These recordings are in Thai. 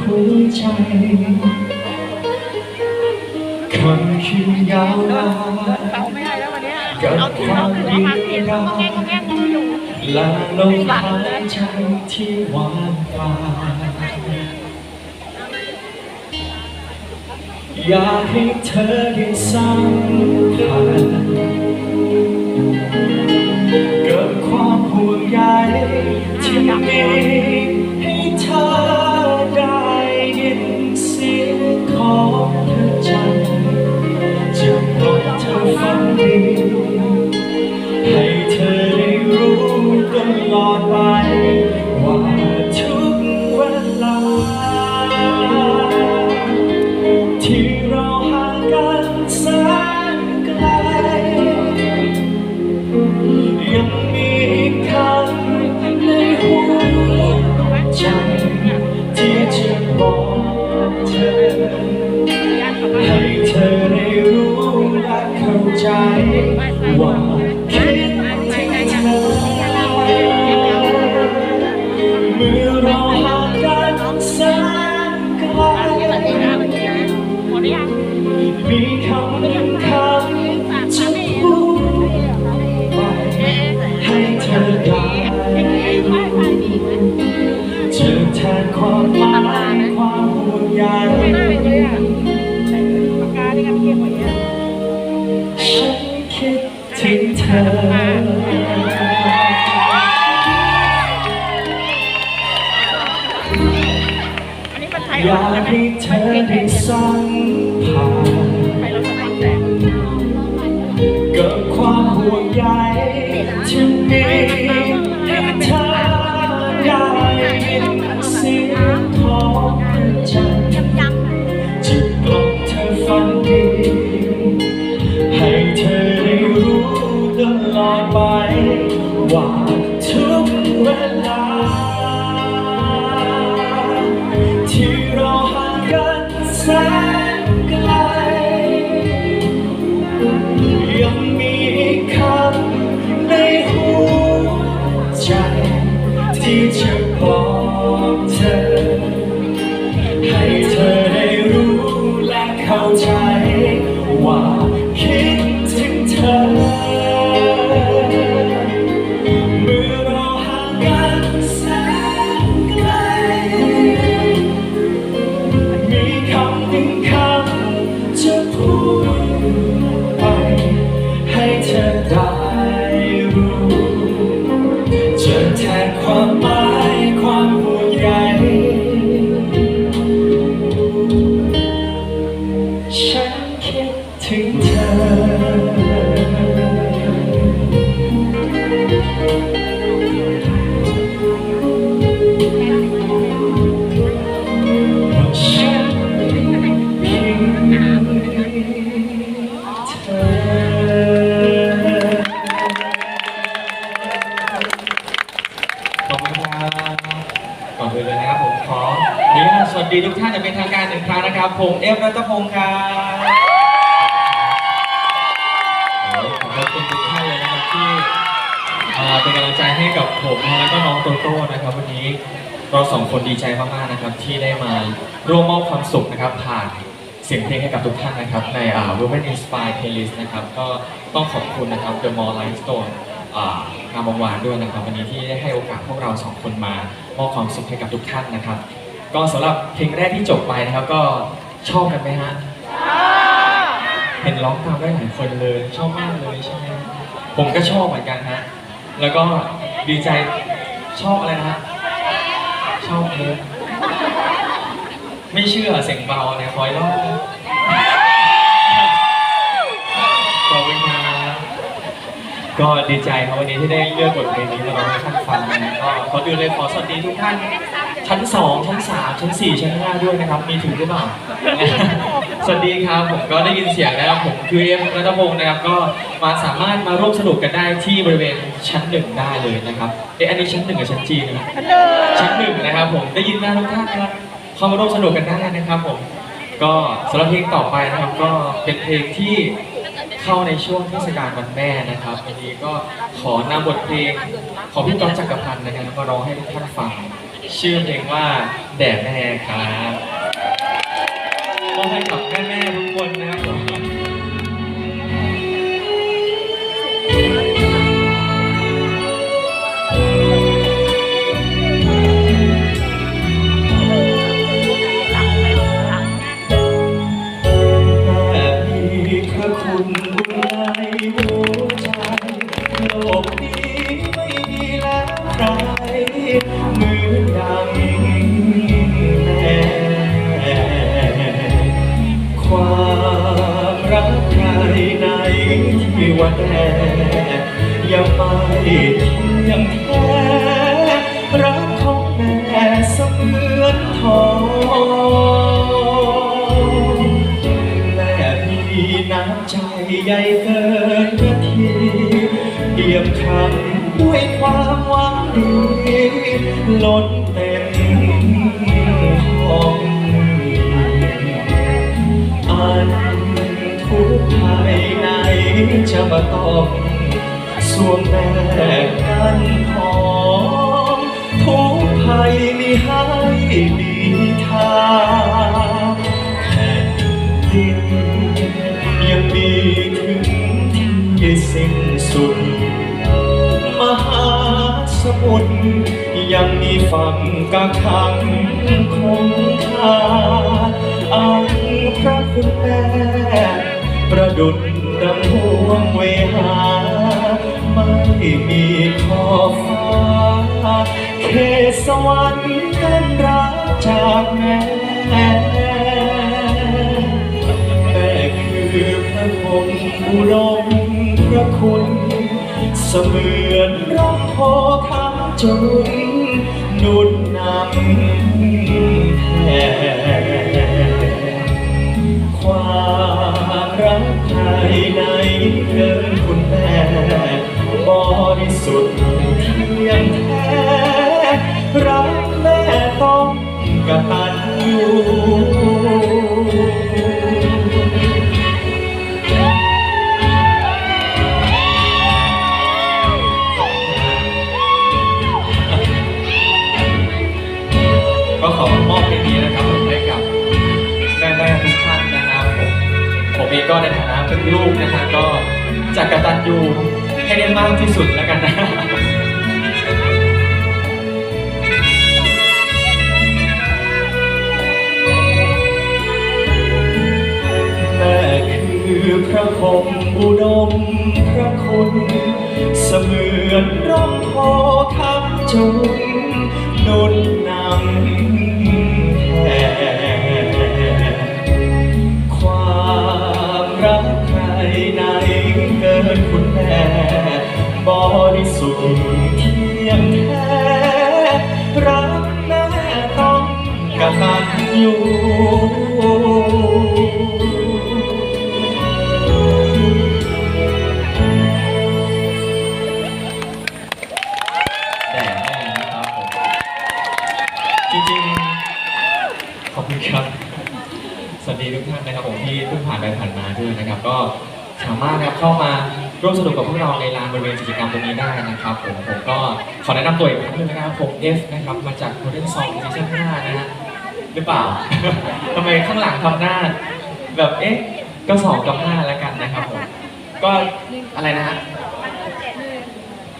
หัวใจคำคืนยาวนานกับความดีเราแง่กเขาแง่เขาอยู่และลมหายใจที่หวานหวานอยากให้เธอได้สัมผัสกับความห่วงใยที่มี ถึงเธออันนี้มันไทยอยากให้เธอได้สัมผัสไทยเราสมัครแต่กับความห่วงใยที่มี กั เป็นกำลังใจให้กับผมแล้วก็น้องโตโต้นะครับวันนี้เราสองคนดีใจมากๆนะครับที่ได้มาร่วมมอบความสุขนะครับผ่านเสียงเพลงให้กับทุกท่านนะครับในอ่า Women Inspire Playlist นะครับก็ต้องขอบคุณนะครับ The Mall Life Stone อ่างามวงวานด้วยนะครับวันนี้ที่ได้ให้โอกาสพวกเราสองคนมามอบความสุขให้กับทุกท่านนะครับ ก็สำหรับเพลงแรกที่จบไปนะครับก็ชอบกันไหมฮะเห็นร้องตามได้หลายคนเลยชอบมากเลยใช่ไหมผมก็ชอบเหมือนกันฮะ แล้วก็ดีใจชอบอะไรนะฮะชอบเลิฟไม่เชื่อเสียงเบาเนี่ยคอยรอบขอบคุณครับก็ดีใจครับวันนี้ที่ได้เลือกบทเพลงนี้มาร้องให้ท่านฟังนะก็ก่อนอื่นเลยขอสวัสดีทุกท่าน ชั้นสองชั้นสามชั้นสี่ชั้นห้าด้วยนะครับ มีถึงหรือเปล่า สวัสดีครับ ผมก็ได้ยินเสียงนะครับ ผมคือเอ็มรัตพงศ์นะครับ ก็มาสามารถมาร่วมสนุกกันได้ที่บริเวณชั้นหนึ่งได้เลยนะครับ เอ๊ะอันนี้ชั้นหนึ่งกับชั้นจีนนะครับชั้นหนึ่งนะครับ ผม ได้ยินนะทุกท่านนะครับเข้ามาร่วมสนุกกันได้นะครับ ผม ก็สำหรับเพลงต่อไปนะครับ ก็เป็นเพลงที่ เข้าในช่วงเทศกาลวันแม่นะครับวันนี้ก็ขอนำบทเพลงของพี่ก๊อฟจักรพันธ์นะครับมาร้องให้ทุกท่านฟัง ชื่อเพลงว่าแด่แม่ครับ พระคุณบุญในหัวใจโลกนี้ไม่มีแล้วใครเหมือนดังแม่ความรักใครในที่ว่าแน่ยังไม่ยังแท้ำใจใหญ่เกินกะทีเปี่ยมคันด้วยความหวังดีล้นเต็มห้องอันทุกภายในจะมาต้องสวมแบกกันหอมทุกภัยมีห้ดี กักขังคงคาอังพระคุณแม่ประดุดดังห่วงเวหา ไม่มีขอบฟ้าเขตสวรรค์เป็นรักจากแม่แม่คือพระองค์อุดมพระคุณ เสมือนร่มโพธิ์คำจุน หนุนนำแผ่ความรักภายในเกินคุณแม่บริสุทธิ์เที่ยงแท้รักแม่ต้องกตัน เองก็ในฐานะเป็นลูกนะฮะก็จะกกตัญญูให้ได้มากที่สุดแล้วกันนะคือพระพรหมอุดมพระคุณ เสมือนร่มโพธิ์คำจุนนุนนำ ตัญญูแด่แม่นะครับผมจริงๆขอบคุณครับสวัสดีทุกท่านนะครับผมที่เพิ่งผ่านไปผ่านมาด้วยนะครับ ก็สามารถนะครับเข้ามาร่วมสนุกกับพวกเราในลานบริเวณกิจกรรมตรงนี้ได้นะครับผมผมก็ขอแนะนำตัวอีกครั้งหนึงนะครับผมเอฟนะครับมาจาก Golden Song ซีซั่น5นะฮะ หรือเปล่า ทำไมข้างหลังทำหน้า แบบเอ๊ะก็สองกับห้าแล้วกันนะครับผมก็อะไรนะฮะ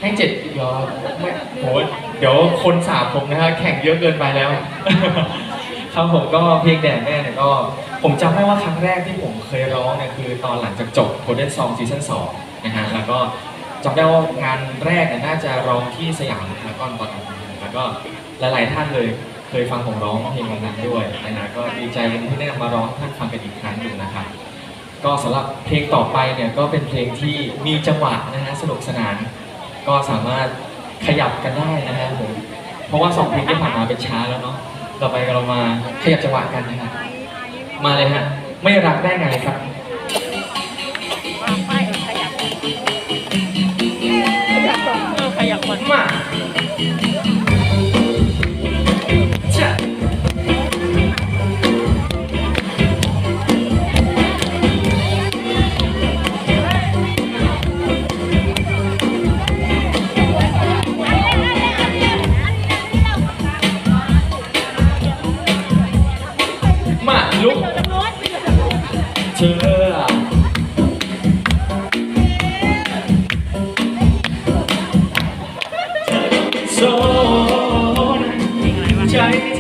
ให้เจ็ดเดี๋ยวไม่โหเดี๋ยวคนสาบผมนะฮะแข่งเยอะเกินไปแล้ว ครับผมก็เพลงแดดแม่เนี่ยก็ ผมจำได้ว่าครั้งแรกที่ผมเคยร้องเนี่ยคือตอนหลังจากจบ Golden Song Season 2นะฮะแล้วก็จำได้ว่างานแรกเนี่ยน่าจะร้องที่สยามพารากอนตอนนั้นแล้วก็หลายๆท่านเลย เคยฟังผมร้องเพลงวันนั้นด้วยนะฮะก็ดีใจที่ได้นำมาร้องให้ท่านฟังกันอีกครั้งหนึ่งนะครับก็สำหรับเพลงต่อไปเนี่ยก็เป็นเพลงที่มีจังหวะนะฮะสนุกสนาน ก็สามารถขยับกันได้นะฮะผมเพราะว่าสองเพลงที่ผ่านมาเป็นช้าแล้วเนาะต่อไปเรามาขยับจังหวะกันนะฮะมาเลยฮะไม่รักได้ไงครับขยับก่อนขยับก่อนมา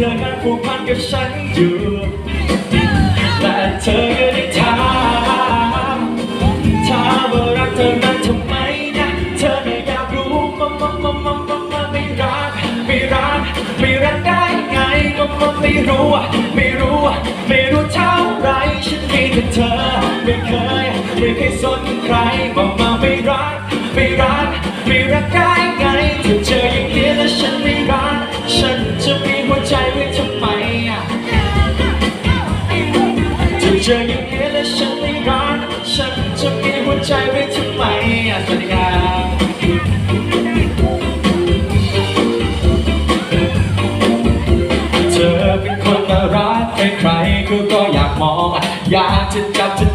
ธอนั้นผูกพันกับฉันอยู่และเธอก็ได้ถามถามว่ารักเธอนั้นทำไมนะเธอน่อยากรู้มามามามามามาไม่รักไม่รักไม่รักได้ไงมามาไม่รู้ไม่รู้ไม่รู้เท่าไรฉันมีแต่เธอไม่เคยไม่เคยสนใครมามาไม่รักไม่รักไม่รักได้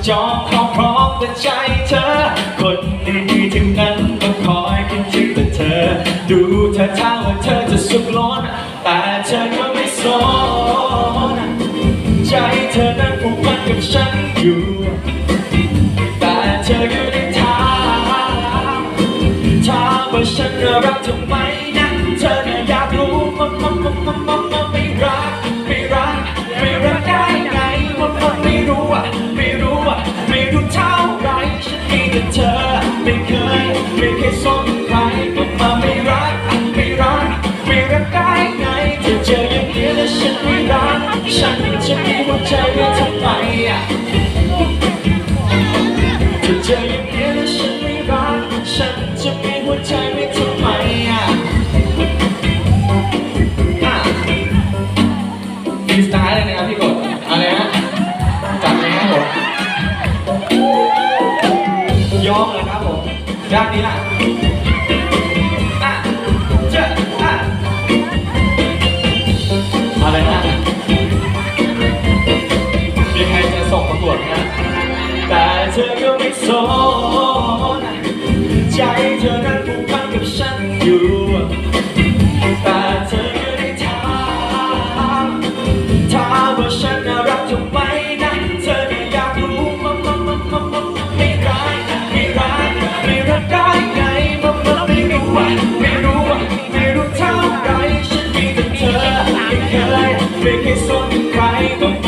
จับจะจองครอบครองแต่ใจเธอ คนดีๆทั้งนั้นมาคอยคิดถึงแต่เธอ ดูเธอท่าว่าเธอจะสุขล้น แต่เธอก็ไม่สนใจเธอนั้นผูกพันกับฉันอยู่ แต่เธอก็ได้ถามถามว่าฉันรักเธอไหม พี่กดอะไรฮะจัดเลยครับผมยอมเลยครับผมด้านนี้ล่ะอะเจ้าอะอะไรนะมีใครจะส่งประกวดไหมฮะแต่เธอก็ไม่สนใจเธอนั้นผูกพันกับฉันอยู่ ใ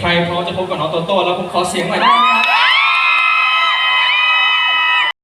ใครพร้อมจะพบกับน้องโตโต้แล้วผมขอเสียงหน่อยได้ไหมครับ